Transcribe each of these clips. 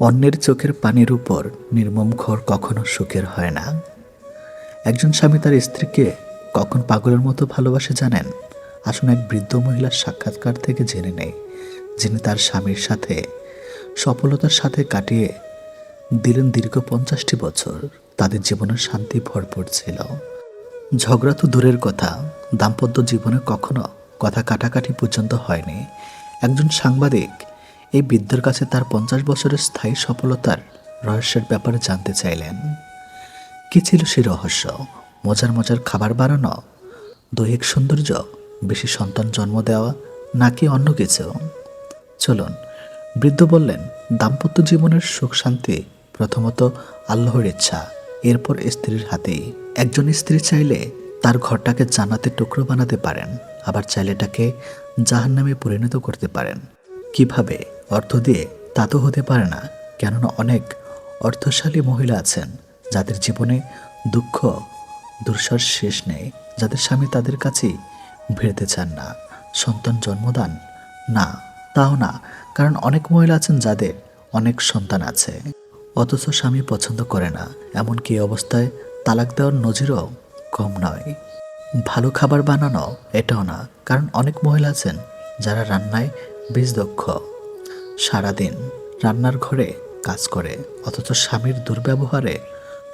অন্যের চোখের পানির উপর নির্মম ঘর কখনো সুখের হয় না। একজন স্বামী তার স্ত্রীকে কখন পাগলের মতো ভালোবাসে জানেন? আসুন এক বৃদ্ধ মহিলার সাক্ষাৎকার থেকে জেনে নেই, যিনি তার স্বামীর সাথে সফলতার সাথে কাটিয়ে দিলেন দীর্ঘ পঞ্চাশটি বছর। তাদের জীবনের শান্তি ভরপুর ছিল। ঝগড়া তো দূরের কথা, দাম্পত্য জীবনে কখনো কথা কাটাকাটি পর্যন্ত হয়নি। একজন সাংবাদিক এই বৃদ্ধের কাছে তার পঞ্চাশ বছরের স্থায়ী সফলতার রহস্যের ব্যাপারে জানতে চাইলেন। কি ছিল সে রহস্য? মজার মজার খাবার বানানো দৈহিক সৌন্দর্য? বেশি সন্তান জন্ম দেওয়া? নাকি অন্য কিছু? চলুন, বৃদ্ধ বললেন, দাম্পত্য জীবনের সুখ শান্তি প্রথমত আল্লাহর ইচ্ছা, এরপর স্ত্রীর হাতেই। একজন স্ত্রী চাইলে তার ঘরটাকে জানাতে টুকরো বানাতে পারেন, আবার চাইলেটাকে জাহান নামে পরিণত করতে পারেন। কীভাবে? অর্থ দিয়ে তা তো হতে পারে না, কেননা অনেক অর্থশালী মহিলা আছেন, যাদের জীবনে দুঃখ দুর্সার শেষ নেই, যাদের স্বামী তাদের কাছেই ভিড়তে চান না, সন্তান জন্মদান? না, তাও না, কারণ অনেক মহিলা আছেন যাদের অনেক সন্তান আছে। অথচ স্বামী পছন্দ করে না, এমনকি অবস্থায় তালাক দেওয়ার নজিরও কম নয়। ভালো খাবার বানানো, এটাও না, কারণ অনেক মহিলা আছেন যারা রান্নায় বেশ দক্ষ সারাদিন রান্নার ঘরে কাজ করে, অথচ স্বামীর দুর্ব্যবহারে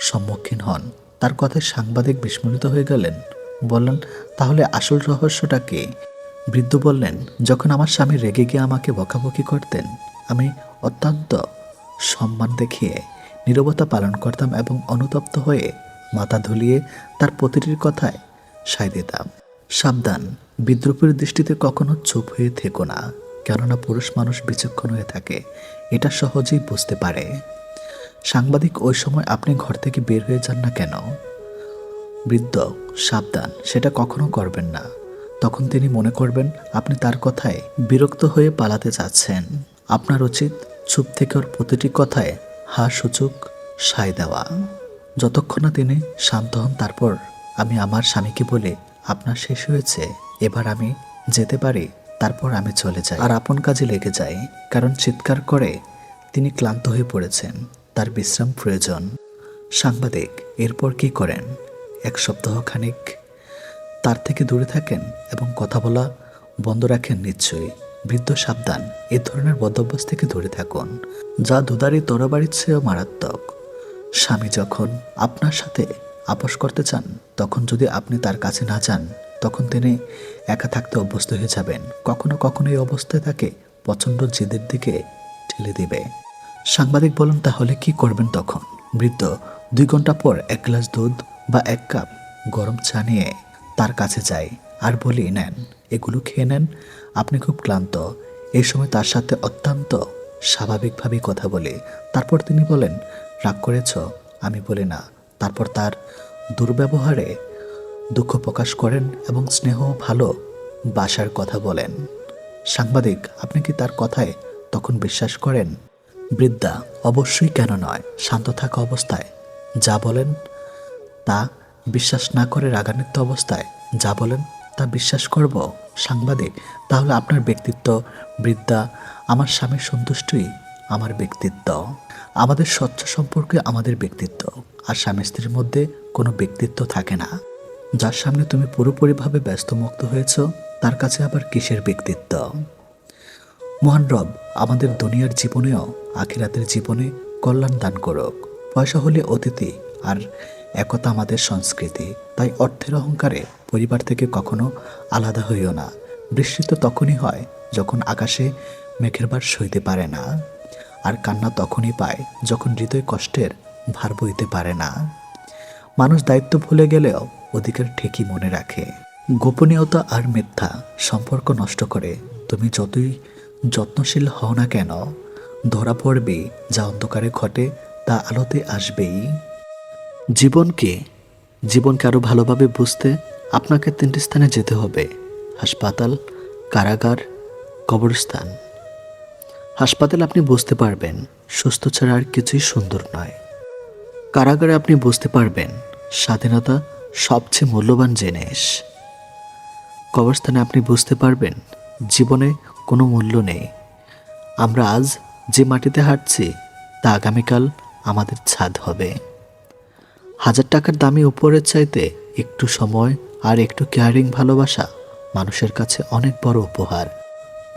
সম্মুখীন হন। তার কথায় সাংবাদিক বিস্মৃত হয়ে গেলেন। বললেন, তাহলে আসল রহস্যটা কি? বৃদ্ধ বললেন, যখন আমার স্বামী রেগে গিয়ে আমাকে বকাবকি করতেন, আমি অত্যন্ত সম্মান দেখিয়ে, নীরবতা পালন করতাম এবং অনুতপ্ত হয়ে মাথা ধুলিয়ে তার প্রতিটির কথায় সায় দিতাম। সাবধান, বিদ্রুপের দৃষ্টিতে কখনো চুপ হয়ে থেকো না। কেননা পুরুষ মানুষ বিচক্ষণ হয়ে থাকে। এটা সহজেই বুঝতে পারে। সাংবাদিক, ওই সময় আপনি ঘর থেকে বের হয়ে যান না কেন? বৃদ্ধ, সাবধান, সেটা কখনো করবেন না। তখন তিনি মনে করবেন, আপনি তার কথায় বিরক্ত হয়ে পালাতে যাচ্ছেন। আপনার উচিত চুপ থেকে ওর প্রতিটি কথায় হা সূচক সায় দেওয়া। যতক্ষণ না তিনি শান্ত হন, তারপর আমি আমার স্বামীকে বলে, আপনার শেষ হয়েছে, এবার আমি যেতে পারি? তারপর আমি চলে যাই। আর আপন কাজে লেগে যাই, কারণ চিৎকার করে তিনি ক্লান্ত হয়ে পড়েছেন। তার বিশ্রাম প্রয়োজন। সাংবাদিক, এরপর কি করেন? এক সপ্তাহ খানিক তার থেকে দূরে থাকেন এবং কথা বলা বন্ধ রাখেন নিশ্চয়ই। বৃদ্ধ সাবধান, এ ধরনের বদভ্যাস থেকে দূরে থাকুন। যা দুদারি তরবারির চেয়েও মারাত্মক। স্বামী যখন আপনার সাথে আপোষ করতে চান, তখন যদি আপনি তার কাছে না যান তখন তিনি একা থাকতে অভ্যস্ত হয়ে যাবেন। কখনো কখনো এই অবস্থায় তাকে প্রচণ্ড জেদের দিকে ঠেলে দিবে। সাংবাদিক বলেন, তাহলে কি করবেন তখন? বৃদ্ধ দুই ঘণ্টা পর এক গ্লাস দুধ বা এক কাপ গরম চা নিয়ে তার কাছে যাই আর বলি, নেন, এগুলো খেয়ে নেন। আপনি খুব ক্লান্ত। এই সময় তার সাথে অত্যন্ত স্বাভাবিকভাবেই কথা বলে। তারপর তিনি বলেন, রাগ করেছ? আমি বলি, না। তারপর তার দুর্ব্যবহারে দুঃখ প্রকাশ করেন এবং স্নেহ ভালো বাসার কথা বলেন। সাংবাদিক, আপনি কি তার কথায় তখন বিশ্বাস করেন? বৃদ্ধা, অবশ্যই কেন নয়। শান্ত থাকা অবস্থায়। যা বলেন, তা বিশ্বাস না করে রাগান্বিত অবস্থায়। যা বলেন, তা বিশ্বাস করব। সাংবাদিক, তাহলে আপনার ব্যক্তিত্ব, বৃদ্ধা, আমার স্বামীর সন্তুষ্টই আমার ব্যক্তিত্ব। আমাদের স্বচ্ছ সম্পর্কে আমাদের ব্যক্তিত্ব। আর স্বামী স্ত্রীর মধ্যে কোনো ব্যক্তিত্ব থাকে না। যার সামনে তুমি পুরোপুরিভাবে ব্যস্তমুক্ত হয়েছ, তার কাছে আবার কিসের ব্যক্তিত্ব? মহান রব, আমাদের দুনিয়ার জীবনেও আখিরাতের জীবনে কল্যাণ দান করুক। পয়সা হলে অতিথি, আর একতা আমাদের সংস্কৃতি। তাই অর্থের অহংকারে পরিবার থেকে কখনো আলাদা হইও না। বৃষ্টি তো তখনই হয় যখন আকাশে মেঘের বার সইতে পারে না, আর কান্না তখনই পায় যখন হৃদয় কষ্টের ভার বইতে পারে না। মানুষ দায়িত্ব ভুলে গেলেও অধিকার ঠিকই মনে রাখে। গোপনীয়তা আর মিথ্যা সম্পর্ক নষ্ট করে। তুমি যতই যত্নশীল হও না কেন, ধরা পড়বে যা অন্ধকারে ঘটে তা আলোতে আসবেই। জীবনকে জীবনকে আরও ভালোভাবে বুঝতে আপনাকে তিনটি স্থানে যেতে হবে। হাসপাতাল, কারাগার, কবরস্থান। হাসপাতালে আপনি বুঝতে পারবেন, সুস্থ ছাড়া আর কিছুই সুন্দর নয়। কারাগারে আপনি বুঝতে পারবেন, স্বাধীনতা সবচেয়ে মূল্যবান জিনিস। কবরস্থানে আপনি বুঝতে পারবেন, জীবনে কোনো মূল্য নেই। আমরা আজ যে মাটিতে হাঁটছি, তা আগামীকাল আমাদের ছাদ হবে। হাজার টাকার দামি উপরের চাইতে একটু সময় আর একটু কেয়ারিং ভালোবাসা মানুষের কাছে অনেক বড় উপহার।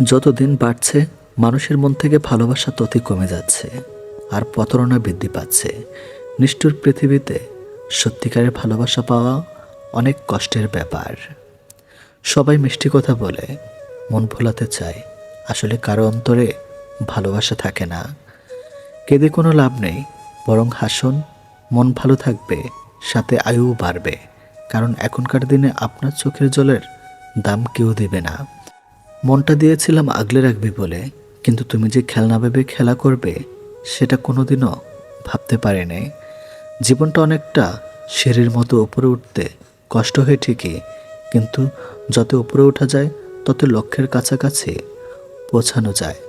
যত দিন বাড়ছে, মানুষের মন থেকে ভালোবাসা ততই কমে যাচ্ছে আর প্রতারণা বৃদ্ধি পাচ্ছে। নিষ্ঠুর পৃথিবীতে সত্যিকারের ভালোবাসা পাওয়া অনেক কষ্টের ব্যাপার। সবাই মিষ্টি কথা বলে, মন ভোলাতে চায়। আসলে কারও অন্তরে ভালোবাসা থাকে না। কেঁদে কোনো লাভ নেই, বরং হাসন, মন ভালো থাকবে, সাথে আয়ুও বাড়বে। কারণ এখনকার দিনে আপনার চোখের জলের দাম কেউ দেবে না। মনটা দিয়েছিলাম আগলে রাখবি বলে, কিন্তু তুমি যে খেলনা ভেবে খেলা করবে, সেটা কোনোদিনও ভাবতে পারিনি। জীবনটা অনেকটা সিঁড়ির মতো উপরে উঠতে কষ্ট হয় ঠিকই, কিন্তু যত উপরে ওঠা যায়, তত লক্ষ্যের কাছাকাছি পৌঁছানো যায়।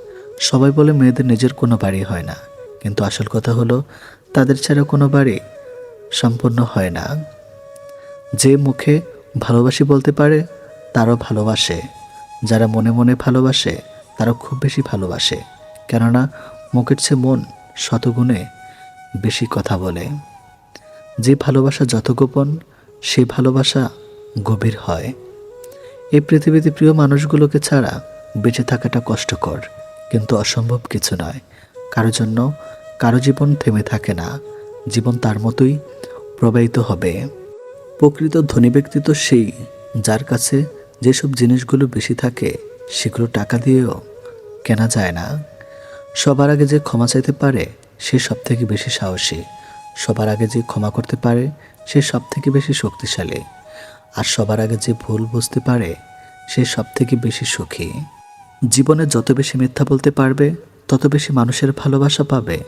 সবাই বলে মেয়েদের নিজের কোনো বাড়ি হয় না, কিন্তু আসল কথা হলো তাদের ছাড়া কোনো বাড়ি সম্পূর্ণ হয় না। যে মুখে ভালোবাসি বলতে পারে, তারও ভালোবাসে। যারা মনে মনে ভালোবাসে তারা খুব বেশি ভালোবাসে। কেননা মুখের চেয়ে মন শতগুণে বেশি কথা বলে। যে ভালোবাসা যত গোপন সেই ভালোবাসা গভীর হয়। এই পৃথিবীতে প্রিয় মানুষগুলোকে ছাড়া বেঁচে থাকাটা কষ্টকর, কিন্তু অসম্ভব কিছু নয়। কারও জন্য কারও জীবন থেমে থাকে না। জীবন তার মতোই প্রবাহিত হবে। প্রকৃত ধনী ব্যক্তি তো সেই যার কাছে যেসব জিনিসগুলো বেশি থাকে, সেগুলো টাকা দিয়েও কেনা যায় না। সবার আগে যে ক্ষমা চাইতে পারে, সে সব থেকে বেশি সাহসী। সবার আগে যে ক্ষমা করতে পারে, সে সব থেকে বেশি শক্তিশালী। আর সবার আগে যে ভুল বুঝতে পারে, সে সব থেকে বেশি সুখী। জীবনে যত বেশি মিথ্যা বলতে পারবে, তত বেশি মানুষের ভালোবাসা পাবে।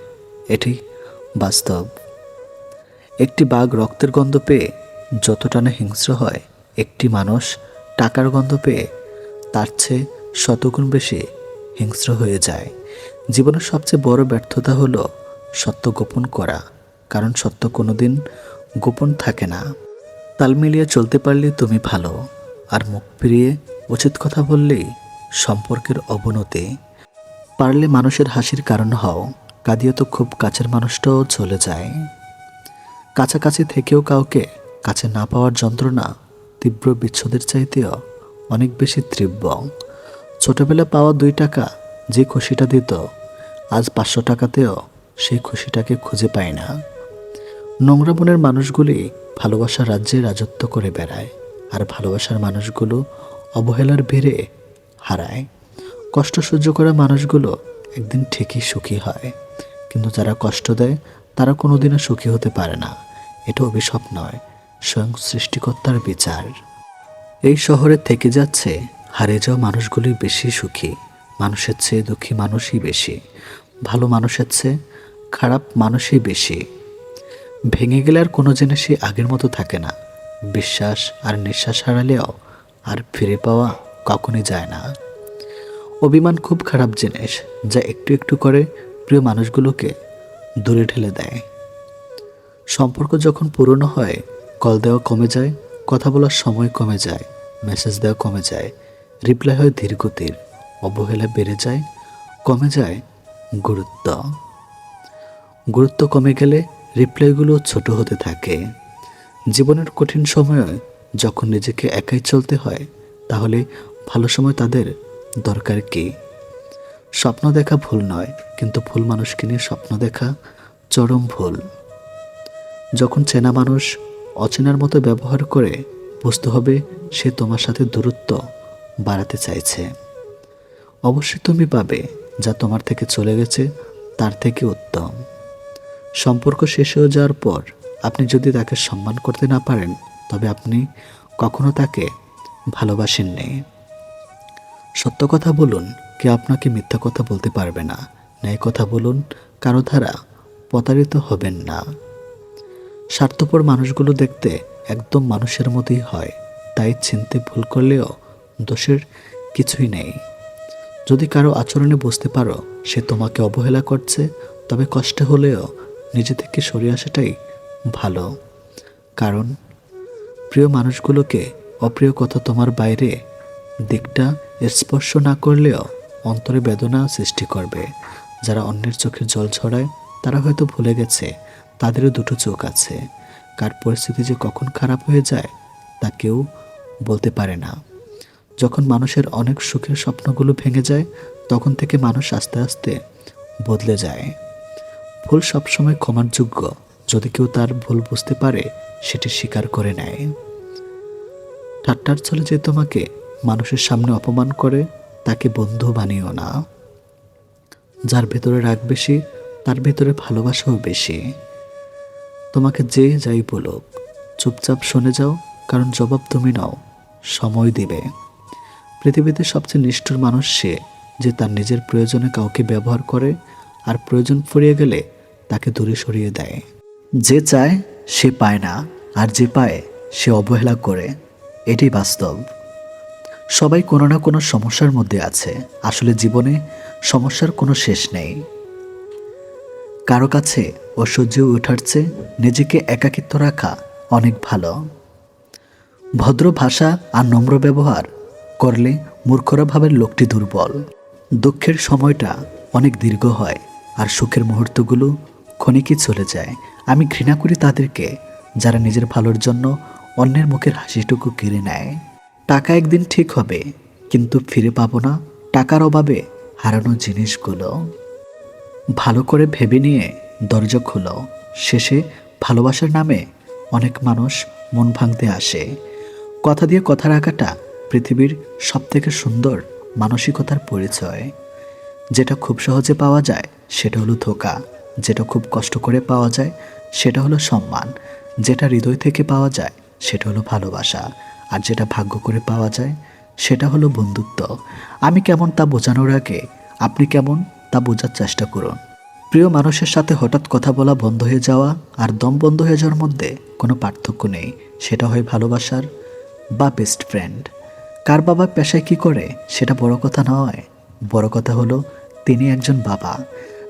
এটি বাস্তব। একটি বাঘ রক্তের গন্ধ পেয়ে যতটা না হিংস্র হয়, একটি মানুষ টাকার গন্ধ পেয়ে তার চেয়ে শতগুণ বেশি হিংস্র হয়ে যায়। জীবনের সবচেয়ে বড় ব্যর্থতা হলো সত্য গোপন করা। কারণ সত্য কোনোদিন গোপন থাকে না। তাল মিলিয়ে চলতে পারলে তুমি ভালো, আর মুখ ফিরিয়ে উচিত কথা বললেই সম্পর্কের অবনতি। পারলে মানুষের হাসির কারণ হও, কাঁদিয়ে তো খুব কাছের মানুষটাও চলে যায়। কাছাকাছি থেকেও কাউকে কাছে না পাওয়ার যন্ত্রণা তীব্র বিচ্ছেদের চাইতেও অনেক বেশি তীব্র। ছোটবেলা পাওয়া দুই টাকা যে খুশিটা দিত, আজ পাঁচশো টাকাতেও সেই খুশিটাকে খুঁজে পায় না। নোংরা মনের মানুষগুলি ভালোবাসার রাজ্যে রাজত্ব করে বেড়ায়, আর ভালোবাসার মানুষগুলো অবহেলার ভিড়ে হারায়। কষ্ট সহ্য করা মানুষগুলো একদিন ঠিকই সুখী হয়, কিন্তু যারা কষ্ট দেয়, তারা কোনোদিনও সুখী হতে পারে না। এটা অভিশাপ নয়, স্বয়ং সৃষ্টিকর্তার বিচার। এই শহরে থেকে যাচ্ছে, হারিয়ে যাওয়া মানুষগুলি বেশি সুখী, মানুষের চেয়ে দুঃখী মানুষই বেশি, ভালো মানুষের চেয়ে খারাপ মানুষই বেশি। ভেঙে গেলে আর কোনো জিনিসই আগের মতো থাকে না। বিশ্বাস আর নিঃশ্বাস হারালেও আর ফিরে পাওয়া কখনই যায় না। অভিমান খুব খারাপ জিনিস যা একটু একটু করে প্রিয় মানুষগুলোকে দূরে ঠেলে দেয়। সম্পর্ক যখন পুরনো হয়, কল দেওয়া কমে যায়, কথা বলার সময় কমে যায় মেসেজ দেওয়া কমে যায় রিপ্লাই হয় ধীরগতির, অবহেলা বেড়ে যায়, কমে যায় গুরুত্ব। গুরুত্ব কমে গেলে রিপ্লাইগুলো ছোট হতে থাকে। জীবনের কঠিন সময়ে যখন নিজেকে একাই চলতে হয়, তাহলে ভালো সময় তাদের দরকার কি? স্বপ্ন দেখা ভুল নয়, কিন্তু ভুল মানুষকে নিয়ে স্বপ্ন দেখা চরম ভুল। যখন চেনা মানুষ অচেনার মতো ব্যবহার করে, বুঝতে হবে সে তোমার সাথে দূরত্ব বাড়াতে চাইছে। অবশ্যই তুমি পাবে যা তোমার থেকে চলে গেছে, তার থেকে উত্তম। সম্পর্ক শেষ হয়ে যাওয়ার পর আপনি যদি তাকে সম্মান করতে না পারেন, তবে আপনি কখনো তাকে ভালোবাসেননি। সত্য কথা বলুন কে আপনাকে মিথ্যা কথা বলতে পারবে না। ন্যায় কথা বলুন, কারও দ্বারা প্রতারিত হবেন না। স্বার্থপর মানুষগুলো দেখতে একদম মানুষের মতোই হয়, তাই চিনতে ভুল করলেও দোষের কিছুই নেই। যদি কারও আচরণে বুঝতে পারো, সে তোমাকে অবহেলা করছে, তবে কষ্ট হলেও নিজে থেকে সরে আসাটাই ভালো। কারণ প্রিয় মানুষগুলোকে অপ্রিয় কথা তোমার বাইরে দিকটা স্পর্শ না করলেও অন্তরে বেদনা সৃষ্টি করবে। যারা অন্যের চোখে জল ছড়ায়, তারা হয়তো ভুলে গেছে, তাদেরও দুটো চোখ আছে। কার পরিস্থিতি যে কখন খারাপ হয়ে যায়, তা কেউ বলতে পারে না। যখন মানুষের অনেক সুখের স্বপ্নগুলো ভেঙে যায়, তখন থেকে মানুষ আস্তে আস্তে বদলে যায়। ভুল সবসময় ক্ষমার যোগ্য। যদি কেউ তার ভুল বুঝতে পারে, সেটি স্বীকার করে নেয়। ঠাট্টার ছলে যে তোমাকে মানুষের সামনে অপমান করে, তাকে বন্ধু বানিও না। যার ভেতরে রাগ বেশি, তার ভেতরে ভালোবাসাও বেশি। তোমাকে যে যাই বলুক, চুপচাপ শুনে যাও, কারণ জবাব তুমি নাও, সময় দিবে। পৃথিবীতে সবচেয়ে নিষ্ঠুর মানুষ সে, যে তার নিজের প্রয়োজনে কাউকে ব্যবহার করে আর প্রয়োজন ফুরিয়ে গেলে তাকে দূরে সরিয়ে দেয়। যে চায়, সে পায় না, আর যে পায়, সে অবহেলা করে। এটি বাস্তব। সবাই কোনো না কোনো সমস্যার মধ্যে আছে। আসলে জীবনে সমস্যার কোনো শেষ নেই। কারও কাছে অসহ্য ওঠার চেয়ে নিজেকে একাকিত্ব রাখা অনেক ভালো। ভদ্র ভাষা আর নম্র ব্যবহার করলে মূর্খরা ভাবের লোকটি দুর্বল। দুঃখের সময়টা অনেক দীর্ঘ হয়। আর সুখের মুহূর্তগুলো ক্ষণিকই চলে যায়। আমি ঘৃণা করি তাদেরকে, যারা নিজের ভালোর জন্য অন্যের মুখের হাসিটুকু কেড়ে নেয়। টাকা একদিন ঠিক হবে, কিন্তু ফিরে পাবো না টাকার অভাবে হারানো জিনিসগুলো। ভালো করে ভেবে নিয়ে দরজা খুলো। শেষে ভালোবাসার নামে অনেক মানুষ মন ভাঙতে আসে। কথা দিয়ে কথা রাখাটা পৃথিবীর সবথেকে সুন্দর মানসিকতার পরিচয়। যেটা খুব সহজে পাওয়া যায় সেটা হলো ধোকা। যেটা খুব কষ্ট করে পাওয়া যায়, সেটা হলো সম্মান। যেটা হৃদয় থেকে পাওয়া যায়, সেটা হলো ভালোবাসা। আর যেটা ভাগ্য করে পাওয়া যায়, সেটা হলো বন্ধুত্ব। আমি কেমন তা বোঝানোর আগে আপনি কেমন তা বোঝার চেষ্টা করুন। প্রিয় মানুষের সাথে হঠাৎ কথা বলা বন্ধ হয়ে যাওয়া আর দম বন্ধ হয়ে যাওয়ার মধ্যে কোনো পার্থক্য নেই। সেটা হয় ভালোবাসার বা বেস্ট ফ্রেন্ড কার বাবা পেশায় কি করে, সেটা বড় কথা নয়। বড় কথা হলো, তিনি একজন বাবা।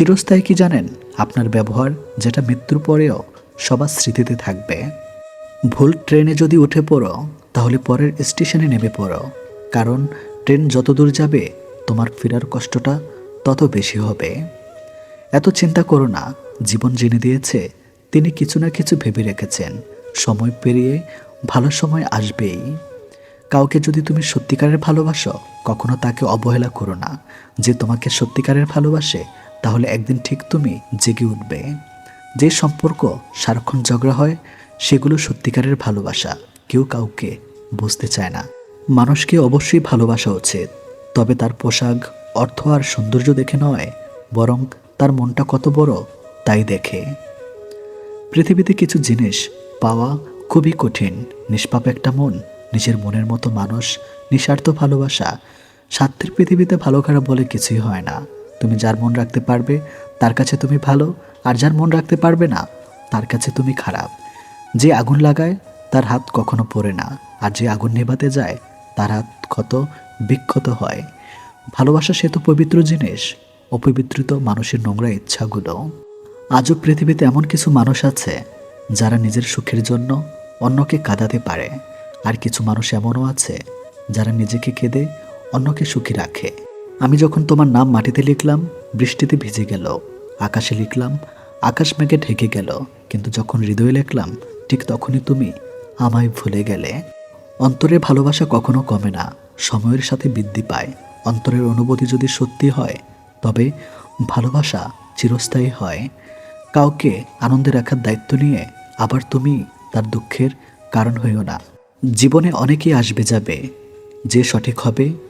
চিরস্থায়ী কি জানেন? আপনার ব্যবহার যেটা মৃত্যুর পরেও সবার স্মৃতিতে থাকবে। ভুল ট্রেনে যদি উঠে পড়ো, তাহলে পরের স্টেশনে নেমে পড়ো। কারণ ট্রেন যত দূর যাবে, তোমার ফেরার কষ্টটা তত বেশি হবে। এত চিন্তা করো না, জীবন জেনে দিয়েছে, তিনি কিছু না কিছু ভেবে রেখেছেন। সময় পেরিয়ে ভালো সময় আসবেই। কাউকে যদি তুমি সত্যিকারের ভালোবাসো, কখনো তাকে অবহেলা করো না। যে তোমাকে সত্যিকারের ভালোবাসে তাহলে একদিন ঠিক তুমি জেগে উঠবে। যে সম্পর্ক সারাক্ষণ ঝগড়া হয়, সেগুলো সত্যিকারের ভালোবাসা। কেউ কাউকে বুঝতে চায় না। মানুষকে অবশ্যই ভালোবাসা উচিত। তবে তার পোশাক, অর্থ আর সৌন্দর্য দেখে নয়, বরং তার মনটা কত বড় তাই দেখে। পৃথিবীতে কিছু জিনিস পাওয়া খুবই কঠিন। নিষ্পাপ একটা মন, নিজের মনের মতো মানুষ, নিঃস্বার্থ ভালোবাসা। স্বার্থের পৃথিবীতে ভালো খারাপ বলে কিছুই হয় না। তুমি যার মন রাখতে পারবে, তার কাছে তুমি ভালো, আর যার মন রাখতে পারবে না, তার কাছে তুমি খারাপ। যে আগুন লাগায়, তার হাত কখনো পড়ে না, আর যে আগুন নেভাতে যায়, তার হাত ক্ষত বিক্ষত হয়। ভালোবাসা সে তো পবিত্র জিনিস, অপবিত্রিত মানুষের নোংরা ইচ্ছাগুলো। আজও পৃথিবীতে এমন কিছু মানুষ আছে, যারা নিজের সুখের জন্য অন্যকে কাঁদাতে পারে, আর কিছু মানুষ এমনও আছে, যারা নিজেকে কেঁদে অন্যকে সুখী রাখে। আমি যখন তোমার নাম মাটিতে লিখলাম, বৃষ্টিতে ভিজে গেল। আকাশে লিখলাম, আকাশ মেঘে ঢেকে গেল। কিন্তু যখন হৃদয়ে লিখলাম, ঠিক তখনই তুমি আমায় ভুলে গেলে। অন্তরের ভালোবাসা কখনো কমে না, সময়ের সাথে বৃদ্ধি পায়। অন্তরের অনুভূতি যদি সত্যি হয়, তবে ভালোবাসা চিরস্থায়ী হয়। কাউকে আনন্দে রাখার দায়িত্ব নিয়ে আবার তুমি তার দুঃখের কারণ হইও না। জীবনে অনেকেই আসবে যাবে, যে সঠিক হবে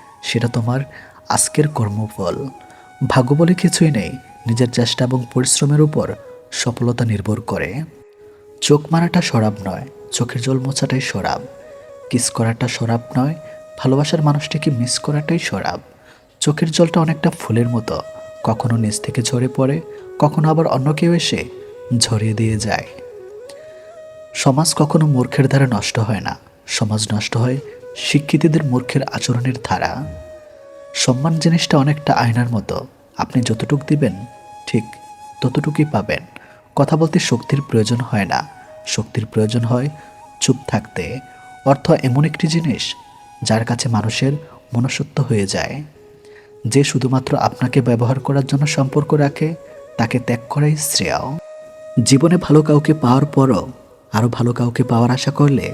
সেটা তোমার আজকের কর্মফল। ভাগ্য বলে কিছুই নেই, নিজের চেষ্টা এবং পরিশ্রমের উপর সফলতা নির্ভর করে। চোখ মারাটা সরাব নয়, চোখের জল মোছাটাই সরাব। কিস করাটা সরাব নয়, ভালোবাসার মানুষটিকে মিস করাটাই সরাব। চোখের জলটা অনেকটা ফুলের মতো, কখনো নিচ থেকে ঝরে পড়ে, কখনো আবার অন্য কেউ এসে ঝরিয়ে দিয়ে যায়। সমাজ কখনো মূর্খের দ্বারা নষ্ট হয় না, সমাজ নষ্ট হয় শিক্ষিতদের মূর্খের আচরণের ধারা, সম্মান জিনিসটা অনেকটা আয়নার মতো। আপনি যতটুক দিবেন, ঠিক ততটুকুই পাবেন। কথা বলতে শক্তির প্রয়োজন হয় না। শক্তির প্রয়োজন হয় চুপ থাকতে। অর্থ এমন একটি জিনিস যার কাছে মানুষের মনসত্ব হয়ে যায়। যে শুধুমাত্র আপনাকে ব্যবহার করার জন্য সম্পর্ক রাখে, তাকে ত্যাগ করাই শ্রেয়। জীবনে ভালো কাউকে পাওয়ার পরও, আরও ভালো কাউকে পাওয়ার আশা করলে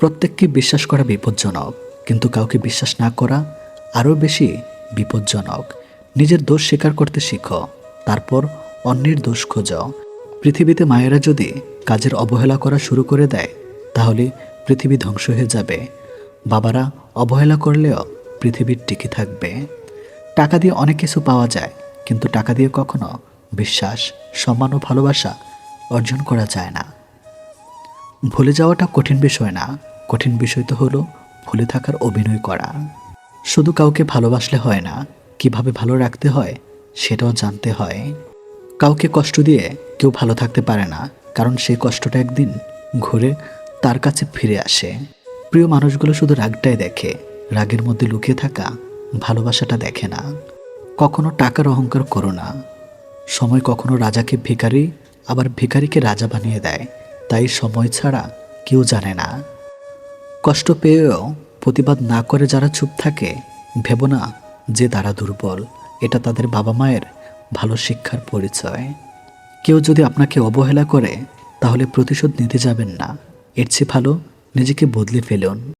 প্রত্যেককে বিশ্বাস করা বিপজ্জনক, কিন্তু কাউকে বিশ্বাস না করা আরও বেশি বিপজ্জনক। নিজের দোষ স্বীকার করতে শিখো, তারপর অন্যের দোষ খোঁজো। পৃথিবীতে মায়েরা যদি কাজের অবহেলা করা শুরু করে দেয়, তাহলে পৃথিবী ধ্বংস হয়ে যাবে। বাবারা অবহেলা করলেও পৃথিবীর টিকে থাকবে। টাকা দিয়ে অনেক কিছু পাওয়া যায়, কিন্তু টাকা দিয়ে কখনো বিশ্বাস, সম্মান ও ভালোবাসা অর্জন করা যায় না। ভুলে যাওয়াটা কঠিন বিষয় না। কঠিন বিষয় তো হলো ভুলে থাকার অভিনয় করা। শুধু কাউকে ভালোবাসলে হয় না, কীভাবে ভালো রাখতে হয় সেটাও জানতে হয়। কাউকে কষ্ট দিয়ে কেউ ভালো থাকতে পারে না, কারণ সেই কষ্টটা একদিন ঘুরে তার কাছে ফিরে আসে। প্রিয় মানুষগুলো শুধু রাগটাই দেখে, রাগের মধ্যে লুকিয়ে থাকা, ভালোবাসাটা দেখে না। কখনো টাকার অহংকার করো না। সময় কখনো রাজাকে ভিখারি, আবার ভিখারিকে রাজা বানিয়ে দেয়। তাই সময় ছাড়া কেউ জানে না। কষ্ট পেয়েও প্রতিবাদ না করে যারা চুপ থাকে, ভেব না যে তারা দুর্বল। এটা তাদের বাবা মায়ের ভালো শিক্ষার পরিচয়। কেউ যদি আপনাকে অবহেলা করে, তাহলে প্রতিশোধ নিতে যাবেন না। এর চেয়ে ভালো নিজেকে বদলে ফেলুন।